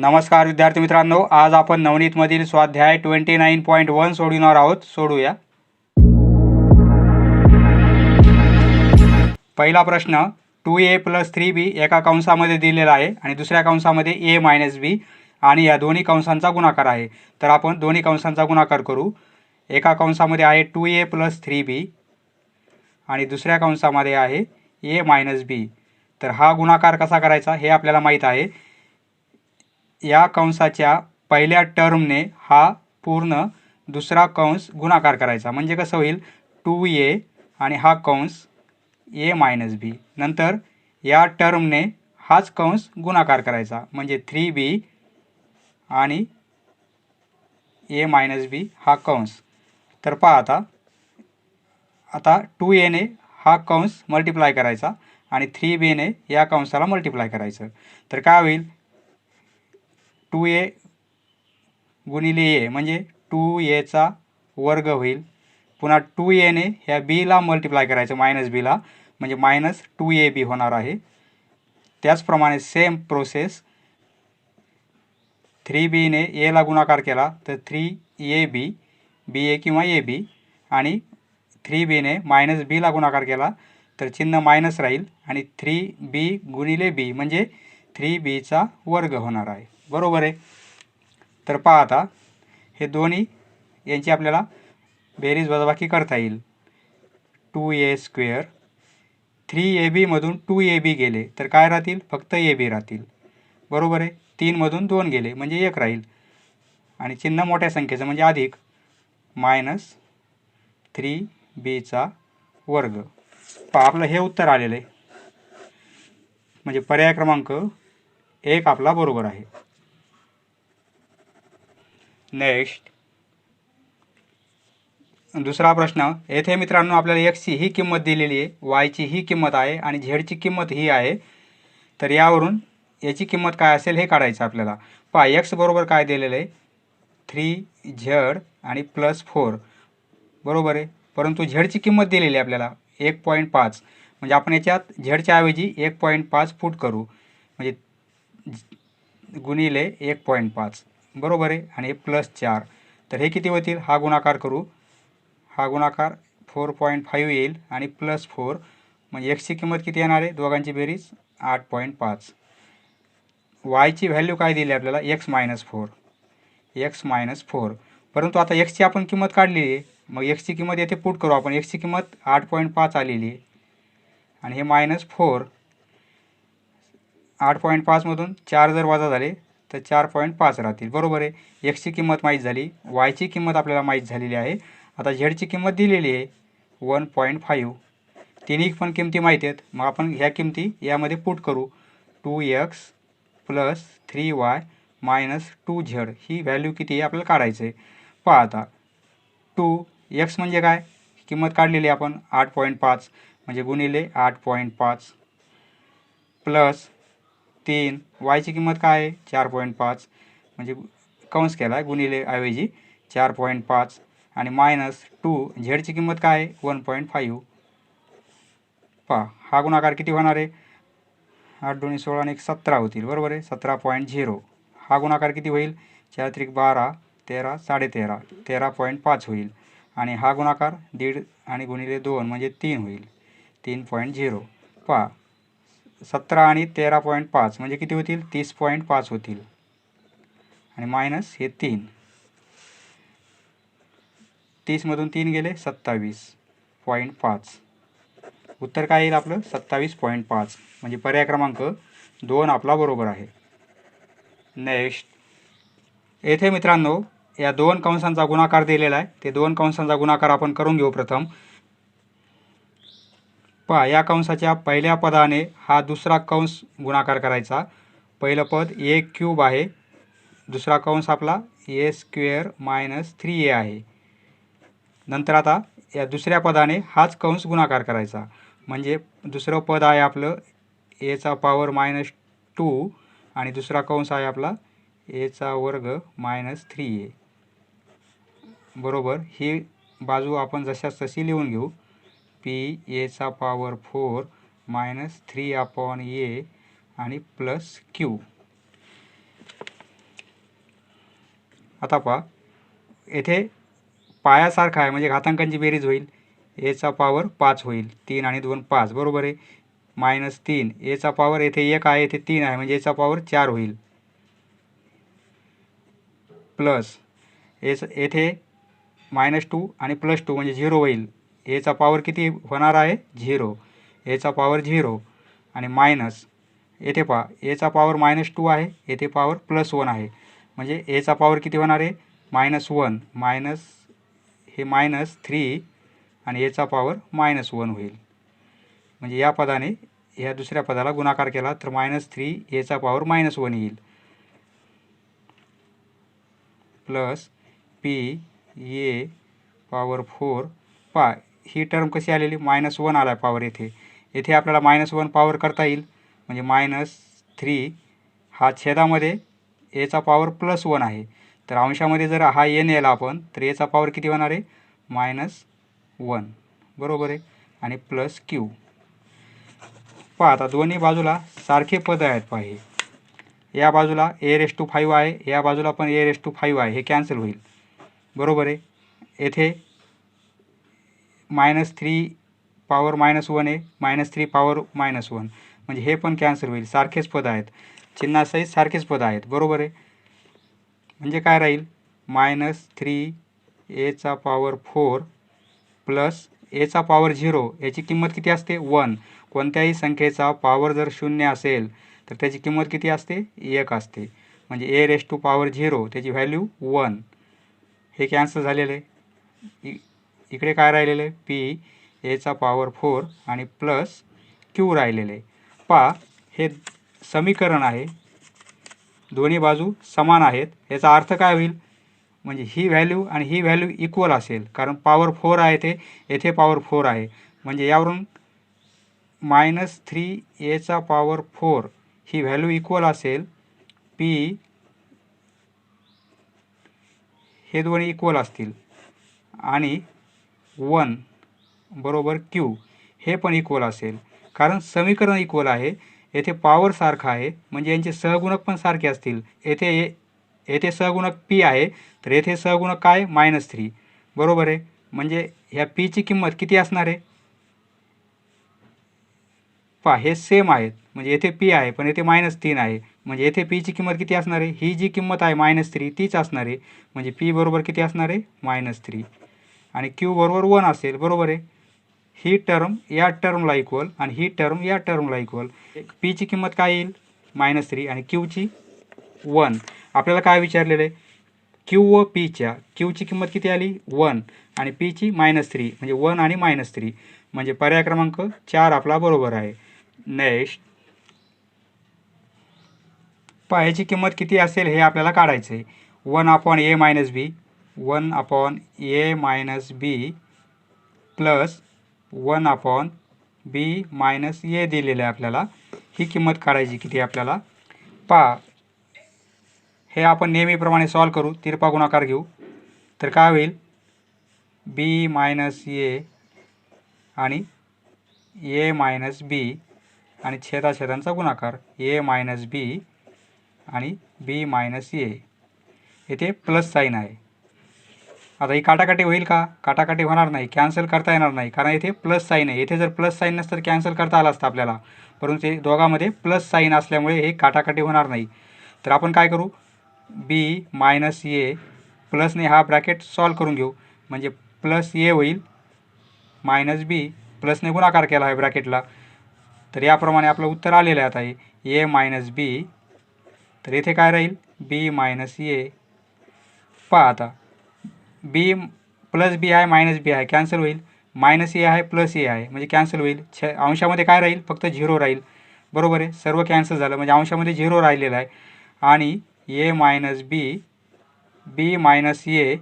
नमस्कार विद्यार्थी मित्रांनो आज आपण नवनीतमधील स्वाध्याय ट्वेंटी नाईन पॉईंट वन सोडविणार आहोत. सोडूया. पहिला प्रश्न two A plus three B एका कंसामध्ये दिलेला आहे आणि दुसऱ्या कंसामध्ये ए मायनस बी आणि या दोन्ही कंसांचा गुणाकार आहे. तर आपण दोन्ही कंसांचा गुणाकार करू. एका कंसामध्ये आहे two A plus three B आणि दुसऱ्या कंसामध्ये आहे ए मायनस बी तर हा गुणाकार कसा करायचा हे आपल्याला माहीत आहे. या कंसाच्या पहिल्या टर्मने हा पूर्ण दुसरा कंस गुणाकार करायचा. म्हणजे कसं होईल? टू ए आणि हा कंस ए मायनस बी नंतर या टर्मने हाच कंस गुणाकार करायचा. म्हणजे थ्री बी आणि ए मायनस बी हा कंस. तर पहा आता. आता टू एने हा कंस मल्टिप्लाय करायचा आणि थ्री बीने या कंसाला मल्टिप्लाय करायचं. तर काय होईल? टू ए गुणिले ए म्हणजे टू एचा वर्ग होईल. पुन्हा टू एने ह्या बीला मल्टिप्लाय करायचं मायनस बीला म्हणजे मायनस टू ए बी होणार आहे. त्याचप्रमाणे सेम प्रोसेस थ्री बीने एला गुणाकार केला तर थ्री ए बी बी ए किंवा ए बी आणि थ्री बीने मायनस बीला गुणाकार केला तर चिन्ह मायनस राहील. आणि थ्री बी गुणिले बी म्हणजे थ्री बीचा वर्ग होणार आहे. बरोबर आहे. तर पहा आता हे दोन्ही यांची आपल्याला बेरीज वजाबाकी करता येईल. Two A square. Three A बीमधून two A B गेले तर काय राहतील? फक्त ए बी राहतील. बरोबर आहे? तीनमधून दोन गेले म्हणजे एक राहील. आणि चिन्ह मोठ्या संख्येचं म्हणजे अधिक मायनस थ्री बीचा वर्ग. पहा आपलं हे उत्तर आलेलं आहे. म्हणजे पर्याय क्रमांक एक आपला बरोबर आहे. नेक्स्ट दुसरा प्रश्न येथे मित्रांनो आपल्याला एक्सची ही किंमत दिलेली आहे वायची ही किंमत आहे आणि झेडची किंमत ही आहे. तर यावरून याची किंमत काय असेल हे काढायचं आपल्याला. पहा एक्स बरोबर काय दिलेलं आहे? थ्री झेड आणि प्लस फोर बरोबर आहे? परंतु झेडची किंमत दिलेली आहे आपल्याला एक पॉईंट पाच. म्हणजे आपण याच्यात झेडच्या ऐवजी एक पॉईंट पाच फूट करू. म्हणजे गुणिले एक पॉईंट पाच. बरोबर आहे. आणि हे प्लस चार. तर हे किती होतील? हा गुणाकार करू. हा गुणाकार फोर पॉईंट फाईव्ह येईल आणि प्लस फोर म्हणजे एक्सची किंमत किती येणार आहे? दोघांची बेरीज आठ पॉईंट पाच. वायची व्हॅल्यू काय दिली आपल्याला? X minus four X minus four परंतु आता एक्सची आपण किंमत काढलेली आहे. मग एक्सची किंमत येथे पुट करू आपण. एक्सची किंमत आठ पॉईंट पाच आलेली आहे. आणि हे मायनस फोर आठ पॉईंट पाचमधून चार जर वजा झाले तर चार पॉईंट पाच राहतील. बरोबर आहे? एक्सची किंमत माहीत झाली. वायची किंमत आपल्याला माहीत झालेली आहे. आता झेडची किंमत दिलेली आहे. वन पॉईंट फाईव्ह तिन्ही पण किमती माहीत आहेत. मग आपण ह्या किमती यामध्ये पुट करू. Two X plus three Y minus two Z ही व्हॅल्यू किती आहे आपल्याला काढायचं आहे. पहा आता टू एक्स म्हणजे काय? किंमत काढलेली आपण. आठ पॉईंट पाच. म्हणजे गुणिले आठ पॉईंट पाच. प्लस तीन. वायची किंमत काय आहे? चार पॉईंट पाच. म्हणजे कंस केला आहे गुणिले ऐवजी चार पॉईंट पाच. आणि मायनस टू झेडची किंमत काय आहे? वन पॉईंट फाईव्ह पहा हा गुणाकार किती होणार आहे? आठ दोन्ही सोळा आणि एक सतरा होतील. बरोबर आहे? सतरा पॉईंट झिरो हा गुणाकार किती होईल? चार त्रिक बारा तेरा साडेतेरा. तेरा पॉईंट पाच होईल. आणि हा गुणाकार दीड आणि गुणिले दोन म्हणजे तीन होईल. तीन पॉईंट झिरो पहा सतरा आणि तेरा पॉईंट पाच म्हणजे किती होतील? तीस पॉईंट पाच होतील. आणि मायनस हे तीन. तीसमधून तीन गेले सत्तावीस पॉईंट पाच. उत्तर काय येईल आपलं? सत्तावीस पॉईंट पाच. म्हणजे पर्याय क्रमांक दोन आपला बरोबर आहे. नेक्स्ट. येथे मित्रांनो या दोन कंसांचा गुणाकार दिलेला आहे. ते दोन कंसांचा गुणाकार आपण करून घेऊ प्रथम. पहा या कंसाच्या पहिल्या पदाने हा दुसरा कंस गुणाकार करायचा. पहिलं पद ए क्यूब आहे. दुसरा कंस आपला A square minus three A आहे. नंतर आता या दुसऱ्या पदाने हाच कंस गुणाकार करायचा. म्हणजे दुसरं पद आहे आपलं एचा पॉवर मायनस टू आणि दुसरा कंस आहे आपला एचा वर्ग मायनस थ्री ए. बरोबर? ही बाजू आपण जशाच तशी लिहून घेऊ. पी एचा power four minus three upon A आणि प्लस क्यू आता पहा. येथे पायासारखा आहे म्हणजे घातांकांची बेरीज होईल. एचा पॉवर पाच होईल. तीन आणि दोन पाच. बरोबर आहे? मायनस तीन. एचा पॉवर येथे एक आहे येथे तीन आहे म्हणजे एचा पॉवर चार होईल. प्लस एच येथे मायनस टू आणि प्लस टू म्हणजे झिरो होईल. एचा पॉवर किती होणार आहे? झिरो. एचा पॉवर झिरो. आणि मायनस येथे पहा एचा पॉवर मायनस टू आहे येथे पॉवर प्लस वन आहे. म्हणजे एचा पॉवर किती होणार आहे? मायनस वन मायनस हे मायनस थ्री आणि एचा पॉवर मायनस वन होईल. म्हणजे या पदाने ह्या दुसऱ्या पदाला गुणाकार केला तर मायनस थ्री एचा पॉवर मायनस वन येईल. Plus P A power four पा ही टर्म कशी आलेली? मायनस वन आला पॉवर येथे. येथे आपल्याला मायनस वन पॉवर करता येईल. म्हणजे मायनस थ्री हा छेदामध्ये एचा पॉवर प्लस वन आहे. तर अंशामध्ये जर हा एन नेला आपण तर एचा पॉवर किती होणार आहे? मायनस वन बरोबर आहे? आणि प्लस क्यू पहा आता दोन्ही बाजूला सारखे पद आहेत पहा हे. या बाजूला ए रेस टू फाईव्ह आहे या बाजूला पण ए रेस टू फाईव्ह आहे. हे कॅन्सल होईल. बरोबर आहे? येथे minus three power minus one आहे minus three power minus one म्हणजे हे पण कॅन्सल होईल. सारखेच पद आहेत. चिन्हासहित सारखेच पद आहेत. बरोबर आहे? म्हणजे काय राहील? मायनस थ्री एचा पॉवर फोर प्लस एचा पॉवर झिरो याची किंमत किती असते? वन कोणत्याही संख्येचा पॉवर जर शून्य असेल तर त्याची किंमत किती असते? एक असते. म्हणजे A raise to power zero त्याची व्हॅल्यू वन हे कॅन्सल झालेलं आहे. इ इकडे काय राहिलेलं आहे? पी एचा पॉवर फोर आणि प्लस क्यू राहिलेलं आहे. पा हे समीकरण आहे. दोन्ही बाजू समान आहेत. याचा अर्थ काय होईल? म्हणजे ही व्हॅल्यू आणि ही व्हॅल्यू इक्वल असेल. कारण पॉवर फोर आहे ते. येथे पॉवर फोर आहे. म्हणजे यावरून मायनस थ्री एचा पॉवर फोर ही व्हॅल्यू इक्वल असेल. पी हे दोन्ही इक्वल असतील. आणि वन बरोबर क्यू हे पण इक्वल असेल. कारण समीकरण इक्वल आहे. येथे पॉवर सारखा आहे. म्हणजे यांचे सहगुणक पण सारखे असतील. येथे येथे सहगुणक पी आहे. तर येथे सहगुणक काय? मायनस थ्री बरोबर आहे? म्हणजे ह्या पीची किंमत किती असणार आहे? पा हे सेम आहेत. म्हणजे येथे पी आहे पण येथे मायनस तीन आहे म्हणजे येथे पीची किंमत किती असणार आहे? ही जी किंमत आहे मायनस थ्री तीच असणार आहे. म्हणजे पी बरोबर किती असणार आहे? मायनस थ्री आणि क्यू बरोबर वन असेल बरोबर आहे? ही टर्म या टर्मला इक्वल आणि ही टर्म या टर्मला इक्वल पीची किंमत काय येईल? मायनस थ्री आणि क्यूची वन आपल्याला काय विचारलेलं आहे? क्यू व पीच्या क्यूची किंमत किती आली? वन आणि पीची मायनस थ्री म्हणजे वन आणि मायनस थ्री म्हणजे पर्याय क्रमांक चार आपला बरोबर आहे. नेक्स्ट पायाची किंमत किती असेल हे आपल्याला काढायचं आहे one upon A minus B one upon A minus B plus one upon B minus A दिलेलं आहे आपल्याला. ही किंमत काढायची किती आपल्याला? पहा. हे आपण नेहमीप्रमाणे सॉल्व करू. तिरपा गुणाकार घेऊ. तर काय होईल? बी मायनस ए आणि ए मायनस बी आणि छेदाछेदांचा गुणाकार. ए मायनस बी आणि बी मायनस ए. येथे प्लस साईन आहे. आता ही काटाकाटी होईल का? काटाकाटी होणार नाही कॅन्सल करता येणार नाही. कारण इथे प्लस साईन आहे. इथे जर प्लस साईन नसतं तर कॅन्सल करता आलं असतं आपल्याला. परंतु ते दोघांमध्ये प्लस साईन असल्यामुळे हे काटाकाटी होणार नाही. तर आपण काय करू? बी मायनस ए प्लसने हा ब्रॅकेट सॉल्व करून घेऊ. म्हणजे प्लस ए होईल मायनस बी प्लसने गुणाकार केला आहे ब्रॅकेटला तर याप्रमाणे आपलं उत्तर आलेलं आहे आता हे. ए मायनस बी तर येथे काय राहील? बी मायनस ए पहा आता. बी प्लस बी आहे मायनस बी आहे कॅन्सल होईल. मायनस ए आहे प्लस ए आहे. म्हणजे कॅन्सल होईल. छ अंशामध्ये काय राहील? फक्त झिरो राहील. बरोबर आहे? सर्व कॅन्सल झालं. म्हणजे अंशामध्ये झिरो राहिलेलं आहे. आणि ए मायनस बी बी मायनस ए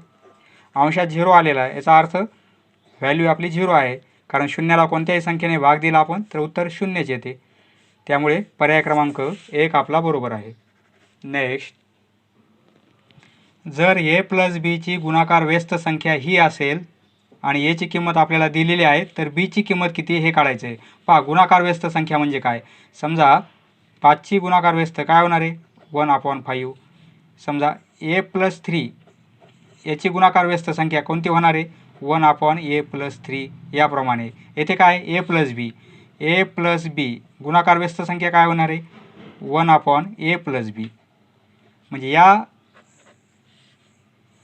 अंशात झिरो आलेला आहे. याचा अर्थ व्हॅल्यू आपली झिरो आहे. कारण शून्याला कोणत्याही संख्येने भाग दिला आपण तर उत्तर शून्यच येते. त्यामुळे पर्याय क्रमांक एक आपला बरोबर आहे. नेक्स्ट जर ए प्लस बीची गुणाकार व्यस्त संख्या ही असेल आणि एची किंमत आपल्याला दिलेली आहे तर बीची किंमत किती हे काढायचं आहे पहा गुणाकार व्यस्त संख्या म्हणजे काय? समजा पाचची गुणाकार व्यस्त काय होणार आहे? One upon five. समजा ए प्लस थ्री याची गुणाकार व्यस्त संख्या कोणती होणार आहे? One upon A plus three याप्रमाणे. येथे काय? ए प्लस बी. ए प्लस बी गुणाकार व्यस्त संख्या काय होणार आहे? One upon A plus B. म्हणजे या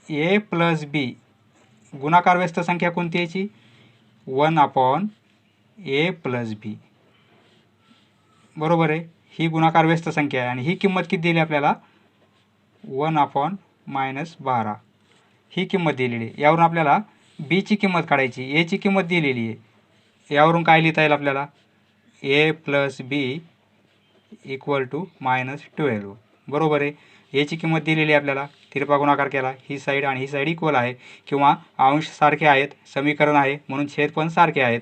ए प्लस बी गुणाकार व्यस्त संख्या कोणती याची? One upon A plus B बरोबर आहे. ही गुणाकार व्यस्त संख्या आहे. आणि ही किंमत किती दिली आपल्याला? वन अपॉन मायनस बारा. ही किंमत दिलेली आहे. यावरून आपल्याला बीची किंमत काढायची एची किंमत दिलेली आहे. यावरून काय लिहिता येईल आपल्याला? A plus B equal to minus twelve बरोबर आहे. याची किंमत दिलेली आहे आपल्याला. तिरपा गुणाकार केला. ही साईड आणि ही साईड इक्वल आहे. किंवा अंश सारखे आहेत. समीकरण आहे. म्हणून छेद पण सारखे आहेत.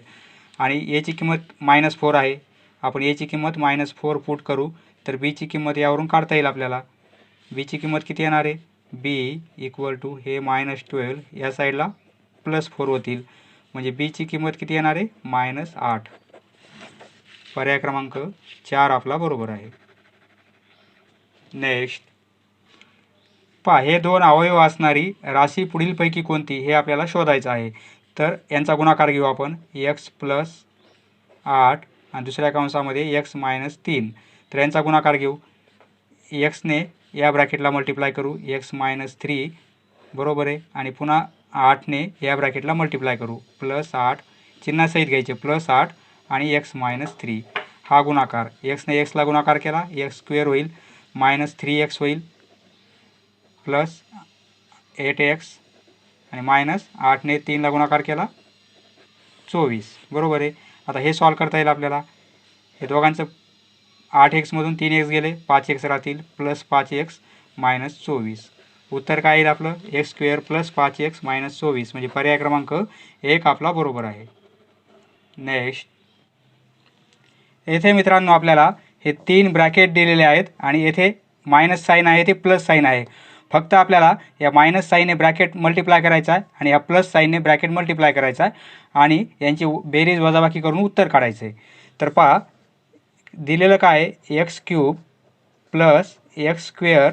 आणि याची किंमत मायनस फोर आहे. आपण याची किंमत मायनस फोर फूट करू. तर बीची किंमत यावरून काढता येईल आपल्याला. बीची किंमत किती येणार आहे? बी इक्वल टू हे मायनस ट्वेल्व या साईडला प्लस फोर होतील. म्हणजे बीची किंमत किती येणार आहे? मायनस आठ. पर्याय क्रमांक चार आपला बरोबर आहे. नेक्स्ट पहा हे दोन अवयव असणारी राशी पुढीलपैकी कोणती हे आपल्याला शोधायचं आहे. तर यांचा गुणाकार घेऊ आपण. एक्स प्लस आठ आणि दुसऱ्या कंसामध्ये एक्स मायनस तीन. तर यांचा गुणाकार घेऊ. एक्सने या ब्रॅकेटला मल्टिप्लाय करू. एक्स मायनस थ्री बरोबर आहे. आणि पुन्हा आठने या ब्रॅकेटला मल्टिप्लाय करू. प्लस आठ चिन्हासहित घ्यायचे. प्लस आठ आणि एक्स मायनस थ्री हा गुणाकार. एक्सने एक्सला गुणाकार केला. एक्स स्क्वेअर होईल. मायनस थ्री एक्स होईल. प्लस एट एक्स आणि मायनस आठने तीनला गुणाकार केला. चोवीस. बरोबर आहे. आता हे सॉल्व करता येईल आपल्याला. हे दोघांचं आठ एक्समधून तीन एक्स गेले पाच एक्स राहतील प्लस पाच एक्स मायनस चोवीस. उत्तर काय येईल आपलं? एक्स स्क्वेअर प्लस पाच एक्स मायनस चोवीस. म्हणजे पर्याय क्रमांक एक आपला बरोबर आहे. नेक्स्ट येथे मित्रांनो आपल्याला हे तीन ब्रॅकेट दिलेले आहेत आणि येथे मायनस साईन आहे ते प्लस साईन आहे. फक्त आपल्याला या मायनस साईनने ब्रॅकेट मल्टिप्लाय करायचा आहे आणि या प्लस साईनने ब्रॅकेट मल्टिप्लाय करायचा आहे आणि यांची बेरीज वजाबाकी करून उत्तर काढायचं. आहे तर पहा दिलेलं काय X cube plus X square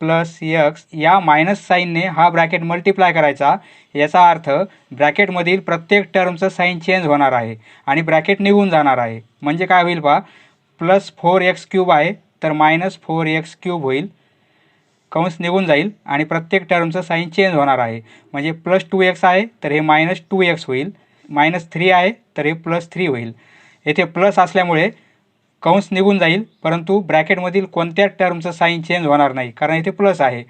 plus X या मायनस साईनने हा ब्रॅकेट मल्टिप्लाय करायचा. याचा अर्थ ब्रॅकेटमधील प्रत्येक टर्मचं साईन चेंज होणार आहे आणि ब्रॅकेट निघून जाणार आहे. म्हणजे काय होईल पहा? प्लस फोर एक्स क्यूब आहे तर मायनस फोर एक्स क्यूब होईल. कंस निघून जाईल आणि प्रत्येक टर्मचं साईन चेंज होणार आहे. म्हणजे प्लस टू एक्स आहे तर हे मायनस टू एक्स होईल. मायनस थ्री आहे तर हे प्लस थ्री होईल. येथे प्लस असल्यामुळे कंस निघून जाईल परंतु ब्रॅकेटमधील कोणत्या टर्मचं साईन चेंज होणार नाही कारण इथे प्लस आहे.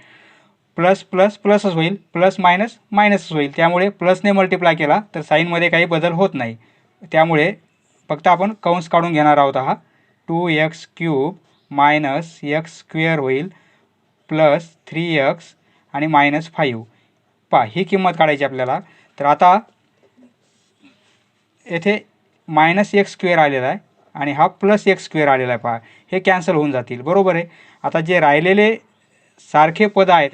प्लस प्लस प्लसच होईल. प्लस मायनस मायनसच होईल. त्यामुळे प्लसने मल्टिप्लाय केला तर साईनमध्ये काही बदल होत नाही. त्यामुळे फक्त आपण कंस काढून घेणार आहोत हा. Two X cube minus X square होईल. प्लस थ्री एक्स आणि मायनस फाईव्ह. पहा ही किंमत काढायची आपल्याला. तर आता येथे मायनस एक्स स्क्वेअर आलेला आहे आणि हा प्लस एक्स स्क्वेअर आलेला आहे पहा. हे कॅन्सल होऊन जातील. बरोबर आहे? आता जे राहिलेले सारखे पद आहेत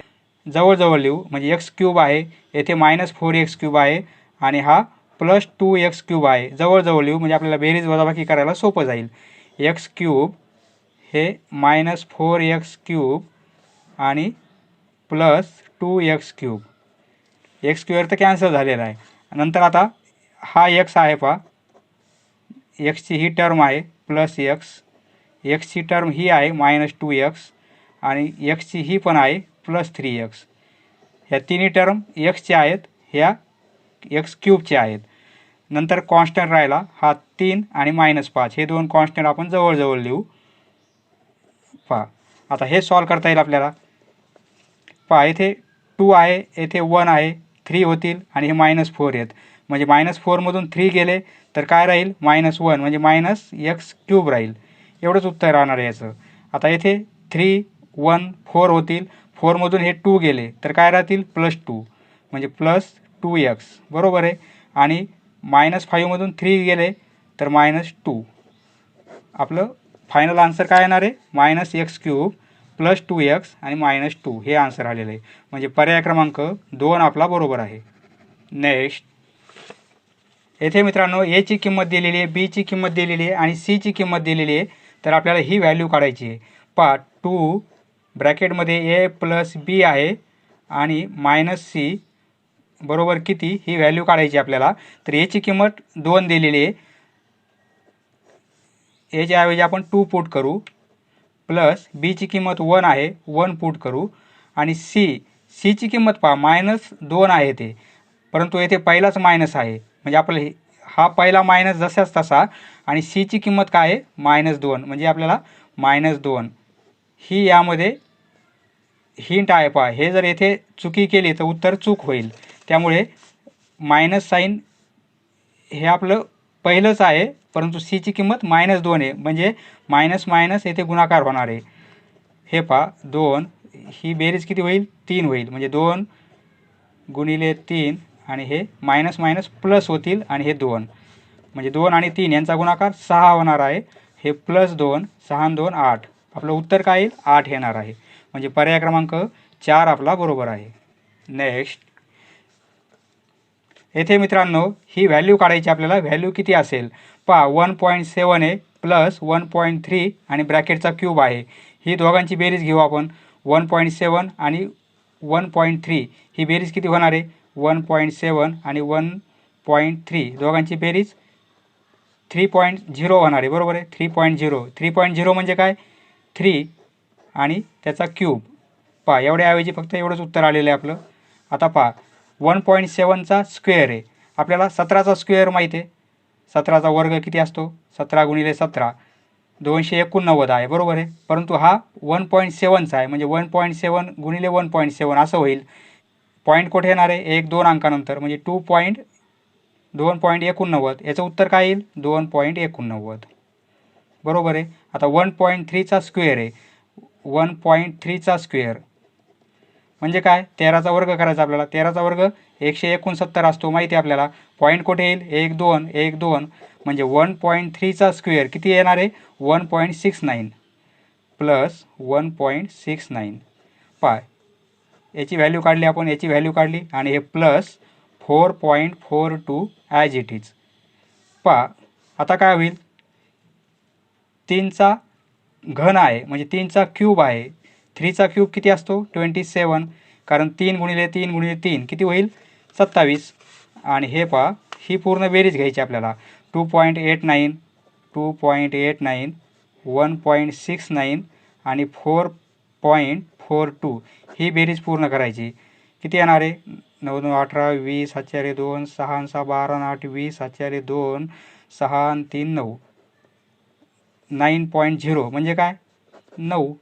जवळजवळ लिहू म्हणजे एक्स क्यूब आहे येथे मायनस फोर एक्स क्यूब आहे आणि हा प्लस टू एक्स क्यूब आहे. जवळजवळ लिहू म्हणजे आपल्याला बेरीज वजाबाकी करायला सोपं जाईल. एक्स क्यूब हे मायनस फोर एक्स क्यूब आणि plus two X cube. X cube तर कॅन्सल झालेला आहे. नंतर आता हा एक्स आहे पहा. एक्सची ही टर्म आहे प्लस एक्स. एक्सची टर्म ही आहे मायनस टू एक्स. आणि एक्सची ही पण आहे प्लस थ्री एक्स. ह्या तिन्ही टर्म एक्सच्या आहेत ह्या एक्स क्यूबच्या आहेत. नंतर कॉन्स्टंट राहिला हा तीन आणि मायनस पाच. हे दोन कॉन्स्टंट आपण जवळजवळ लिहू. पहा. आता हे सॉल्व करता येईल आपल्याला. पहा येथे टू आहे येथे वन आहे थ्री होतील आणि हे मायनस फोर आहेत. म्हणजे मायनस फोरमधून थ्री गेले तर काय राहील? मायनस वन म्हणजे मायनस एक्स क्यूब राहील. एवढंच उत्तर राहणार आहे याचं. आता येथे थ्री वन फोर होतील. फोरमधून हे टू गेले तर काय राहतील? प्लस टू म्हणजे प्लस टू एक्स बरोबर आहे? आणि मायनस फाईव्हमधून थ्री गेले तर मायनस टू आपलं फायनल आन्सर काय येणार आहे? Minus X cube plus two X आणि मायनस टू हे आन्सर आलेलं आहे. म्हणजे पर्याय क्रमांक दोन आपला बरोबर आहे. नेक्स्ट. येथे मित्रांनो एची किंमत दिलेली आहे बीची किंमत दिलेली आहे आणि सीची किंमत दिलेली आहे. तर आपल्याला ही व्हॅल्यू काढायची आहे. पा टू ब्रॅकेटमध्ये ए प्लस बी आहे आणि मायनस सी बरोबर किती ही व्हॅल्यू काढायची आपल्याला. तर याची किंमत दोन दिलेली आहे. याच्याऐवजी आपण टू पुट करू. प्लस बीची किंमत वन आहे वन पुट करू. आणि सी सीची किंमत पहा मायनस दोन आहे ते. परंतु येथे पहिलाच मायनस आहे. म्हणजे आपलं हे हा पहिला मायनस जसाच तसा. आणि सीची किंमत काय आहे? मायनस दोन. म्हणजे आपल्याला मायनस दोन. ही यामध्ये हिंट आहे पहा. हे जर येथे चुकी केली तर उत्तर चूक होईल. त्यामुळे मायनस साईन हे आपलं पहिलंच आहे. परंतु सीची किंमत मायनस दोन आहे. म्हणजे मायनस मायनस येथे गुणाकार होणार आहे. हे पहा दोन ही बेरीज किती होईल? तीन होईल. म्हणजे दोन गुणिले तीन आणि हे मायनस मायनस प्लस होतील आणि हे दोन. म्हणजे दोन आणि तीन यांचा गुणाकार सहा होणार आहे. हे प्लस दोन सहा दोन आठ. आपलं उत्तर काय येईल? आठ येणार आहे. म्हणजे पर्याय क्रमांक चार आपला बरोबर आहे. नेक्स्ट येथे मित्रांनो ही व्हॅल्यू काढायची आपल्याला व्हॅल्यू किती असेल? पहा वन पॉईंट सेवन आहे. प्लस वन पॉईंट थ्री आणि ब्रॅकेटचा क्यूब आहे. ही दोघांची बेरीज घेऊ आपण. वन पॉईंट सेवन आणि वन पॉईंट थ्री. ही बेरीज किती होणार आहे? वन पॉईंट सेवन आणि वन पॉईंट थ्री. दोघांची बेरीज थ्री पॉईंट झिरो होणार आहे. बरोबर आहे? Three point zero. Three point zero म्हणजे काय? थ्री आणि त्याचा क्यूब. पहा एवढ्याऐवजी फक्त एवढंच उत्तर आलेलं आहे आपलं. आता पहा वन पॉईंट सेवनचा स्क्वेअर आहे. आपल्याला सतराचा स्क्वेअर माहीत आहे. सतराचा वर्ग किती असतो? सतरा गुणिले सतरा. दोनशे एकोणनव्वद आहे बरोबर आहे? परंतु हा वन पॉईंट सेवनचा आहे म्हणजे वन पॉईंट सेवन गुणिले वन पॉईंट सेवन असं होईल. पॉईंट कुठे येणार आहे? एक दोन अंकानंतर म्हणजे टू पॉईंट दोन पॉईंट एकोणनव्वद. याचं उत्तर काय येईल? दोन पॉईंट एकोणनव्वद. बरोबर आहे? आता वन पॉईंट थ्रीचा स्क्वेअर आहे. वन पॉईंट थ्रीचा स्क्वेअर. म्हणजे काय? तेराचा वर्ग करायचा आपल्याला. तेराचा वर्ग एकशे एकोणसत्तर असतो माहिती आहे आपल्याला. पॉईंट कुठे येईल? एक दोन एक दोन. म्हणजे वन पॉईंट थ्रीचा स्क्वेअर किती येणार आहे? One point six nine. Plus one point six nine. Pi. याची व्हॅल्यू काढली आपण याची व्हॅल्यू काढली आणि हे plus four point four two as it is. पा आता काय होईल? तीनचा घन आहे म्हणजे तीनचा क्यूब आहे. थ्रीचा क्यूब किती असतो? Twenty seven. कारण तीन गुणिले तीन गुणिले तीन किती होईल? सत्तावीस. आणि हे पहा ही पूर्ण बेरीज घ्यायची आपल्याला. Two point eight nine two point eight nine one point six nine आणि फोर पॉईंट फोर टू ही बेरीज पूर्ण करायची. किती येणार आहे? नऊ नऊ अठरा वीस सातचारे दोन सहा सहा बारा आठ वीस सातचारे दोन सहा तीन नऊ. नाईन पॉईंट झिरो म्हणजे काय? नऊ.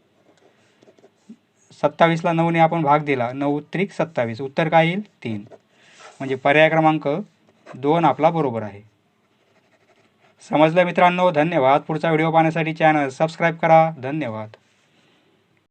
सत्तावीसला नऊने आपण भाग दिला. नऊ त्रिक सत्तावीस. उत्तर काय येईल? तीन. म्हणजे पर्याय क्रमांक दोन आपला बरोबर आहे. समजलं मित्रांनो? धन्यवाद. पुढचा व्हिडिओ पाहण्यासाठी चॅनल सबस्क्राईब करा. धन्यवाद.